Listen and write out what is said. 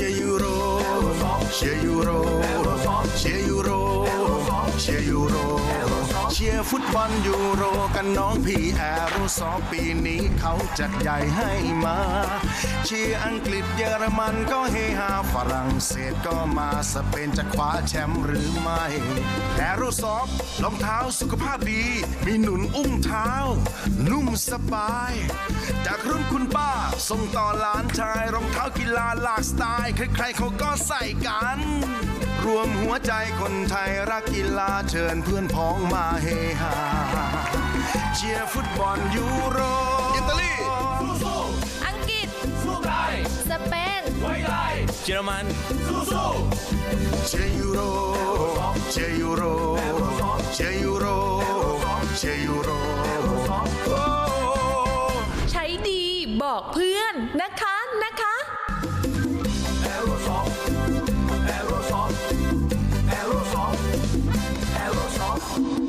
ชียร์ยูโรเชียร์ยูโรเชียร์ยูโรเชียร์ยูโรเชียร์ฟุตบอลยูโรกันน้องพี่แอร์รู้สอปีนี้เขาจัดใหญ่ให้มา เชียร์อังกฤษเยอรมันก็เฮฮาฝรั่งเศสก็มาสเปนจะคว้าแชมป์หรือไม่แอโรซอฟรองเท้าสุขภาพดี มีหนุนอุ้งเท้า นุ่มสบาย จากรุ่นคุณป้าส่งต่อหลานชายรองเท้ากีฬาหลากสไตล์ใครๆเขาก็ใส่กัน รวมหัวใจคนไทยรักกีฬาเชิญเพื่อนพ้องมาเฮฮาเชียร์ฟุตบอลยูโรอิตาลี เยอรมันสู้ๆเชยูโรใช้ดีบอกเพื่อนนะคะนะคะแอโรซอฟแอโรซอฟแอโรซอฟ